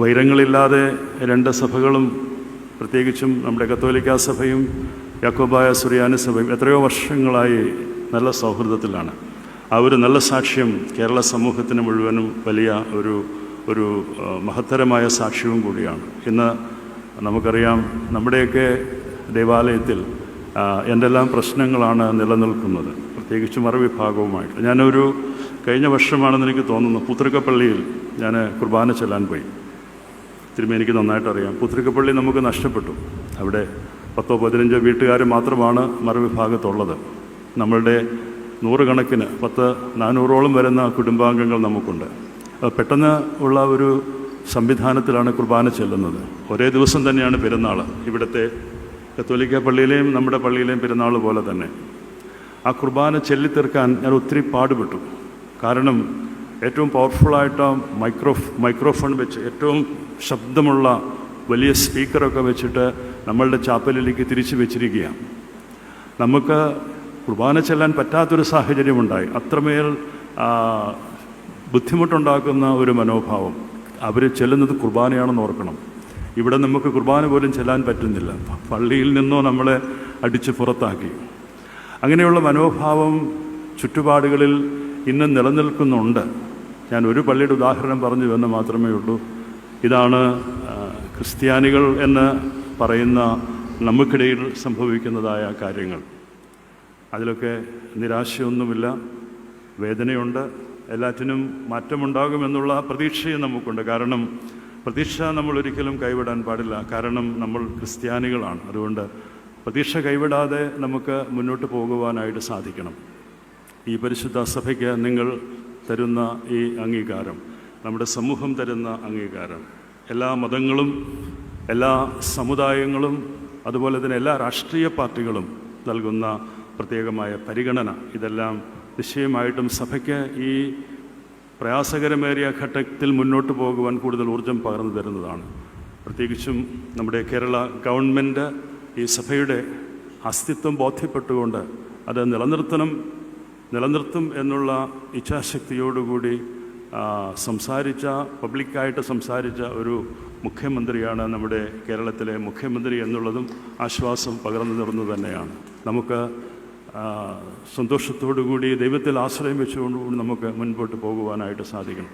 വൈരങ്ങളില്ലാതെ രണ്ട് സഭകളും പ്രത്യേകിച്ചും നമ്മുടെ കത്തോലിക്ക സഭയും യാക്കോബായ സുറിയാനി സഭയും എത്രയോ വർഷങ്ങളായി നല്ല സൗഹൃദത്തിലാണ്. ആ ഒരു നല്ല സാക്ഷ്യം കേരള സമൂഹത്തിന് മുഴുവനും വലിയ ഒരു ഒരു മഹത്തരമായ സാക്ഷ്യവും കൂടിയാണ്. ഇന്ന് നമുക്കറിയാം നമ്മുടെയൊക്കെ ദേവാലയത്തിൽ എന്തെല്ലാം പ്രശ്നങ്ങളാണ് നിലനിൽക്കുന്നത്. പ്രത്യേകിച്ച് മറുവിഭാഗവുമായിട്ട്. ഞാനൊരു കഴിഞ്ഞ വർഷമാണെന്ന് എനിക്ക് തോന്നുന്നു പുത്തൃക്കപ്പള്ളിയിൽ ഞാൻ കുർബാന ചെല്ലാൻ പോയി. തിരുമേനിക്ക് നന്നായിട്ട് അറിയാം പുത്രിക്കപ്പള്ളി നമുക്ക് നഷ്ടപ്പെട്ടു. അവിടെ പത്തോ പതിനഞ്ചോ വീട്ടുകാർ മാത്രമാണ് മറുവിഭാഗത്തുള്ളത്. നമ്മളുടെ നൂറുകണക്കിന് പത്ത് നാനൂറോളം വരുന്ന കുടുംബാംഗങ്ങൾ നമുക്കുണ്ട്. പെട്ടെന്ന് ഉള്ള ഒരു സംവിധാനത്തിലാണ് കുർബാന ചെല്ലുന്നത്. ഒരേ ദിവസം തന്നെയാണ് പെരുന്നാൾ ഇവിടുത്തെ കത്തോലിക്ക പള്ളിയിലെയും നമ്മുടെ പള്ളിയിലെയും പെരുന്നാൾ പോലെ തന്നെ. ആ കുർബാന ചെല്ലിത്തീർക്കാൻ ഞാൻ ഒത്തിരി പാടുപെട്ടു. കാരണം ഏറ്റവും പവർഫുള്ളായിട്ട് മൈക്രോ മൈക്രോഫോൺ വെച്ച് ഏറ്റവും ശബ്ദമുള്ള വലിയ സ്പീക്കറൊക്കെ വെച്ചിട്ട് നമ്മളുടെ ചാപ്പലിലേക്ക് തിരിച്ചു വെച്ചിരിക്കുകയാണ്. നമുക്ക് കുർബാന ചെല്ലാൻ പറ്റാത്തൊരു സാഹചര്യമുണ്ടായി. അത്രമേൽ ബുദ്ധിമുട്ടുണ്ടാക്കുന്ന ഒരു മനോഭാവം. അവർ ചെല്ലുന്നത് കുർബാനയാണെന്ന് ഓർക്കണം. ഇവിടെ നമുക്ക് കുർബാന പോലും ചെല്ലാൻ പറ്റുന്നില്ല. പള്ളിയിൽ നിന്നോ നമ്മളെ അടിച്ച് പുറത്താക്കി. അങ്ങനെയുള്ള മനോഭാവം ചുറ്റുപാടുകളിൽ ഇന്ന് നിലനിൽക്കുന്നുണ്ട്. ഞാൻ ഒരു പള്ളിയുടെ ഉദാഹരണം പറഞ്ഞു എന്ന് മാത്രമേ ഉള്ളൂ. ഇതാണ് ക്രിസ്ത്യാനികൾ എന്ന് പറയുന്ന നമുക്കിടയിൽ സംഭവിക്കുന്നതായ കാര്യങ്ങൾ. അതിലൊക്കെ നിരാശയൊന്നുമില്ല വേദനയുണ്ട് എല്ലാറ്റിനും മാറ്റമുണ്ടാകുമെന്നുള്ള പ്രതീക്ഷയും നമുക്കുണ്ട്. കാരണം പ്രതീക്ഷ നമ്മൾ ഒരിക്കലും കൈവിടാൻ പാടില്ല. കാരണം നമ്മൾ ക്രിസ്ത്യാനികളാണ്. അതുകൊണ്ട് പ്രതീക്ഷ കൈവിടാതെ നമുക്ക് മുന്നോട്ട് പോകുവാനായിട്ട് സാധിക്കണം. ഈ പരിശുദ്ധ സഭയ്ക്ക് നിങ്ങൾ തരുന്ന ഈ അംഗീകാരം. നമ്മുടെ സമൂഹം തരുന്ന അംഗീകാരം. എല്ലാ മതങ്ങളും എല്ലാ സമുദായങ്ങളും അതുപോലെ തന്നെ എല്ലാ രാഷ്ട്രീയ പാർട്ടികളും നൽകുന്ന പ്രത്യേകമായ പരിഗണന. ഇതെല്ലാം നിശ്ചയമായിട്ടും സഭയ്ക്ക് ഈ പ്രയാസകരമേറിയ ഘട്ടത്തിൽ മുന്നോട്ട് പോകുവാൻ കൂടുതൽ ഊർജം പകർന്നു തരുന്നതാണ്. പ്രത്യേകിച്ചും നമ്മുടെ കേരള ഗവൺമെന്റ് ഈ സഭയുടെ അസ്തിത്വം ബോധ്യപ്പെട്ടുകൊണ്ട് അത് നിലനിർത്തണം നിലനിർത്തും എന്നുള്ള ഇച്ഛാശക്തിയോടുകൂടി സംസാരിച്ച പബ്ലിക്കായിട്ട് സംസാരിച്ച ഒരു മുഖ്യമന്ത്രിയാണ് നമ്മുടെ കേരളത്തിലെ മുഖ്യമന്ത്രി എന്നുള്ളതും ആശ്വാസം പകർന്നു നിറന്നു തന്നെയാണ്. നമുക്ക് സന്തോഷത്തോടു കൂടി ദൈവത്തിൽ ആശ്രയം വെച്ചുകൊണ്ട് നമുക്ക് മുൻപോട്ട് പോകുവാനായിട്ട് സാധിക്കണം.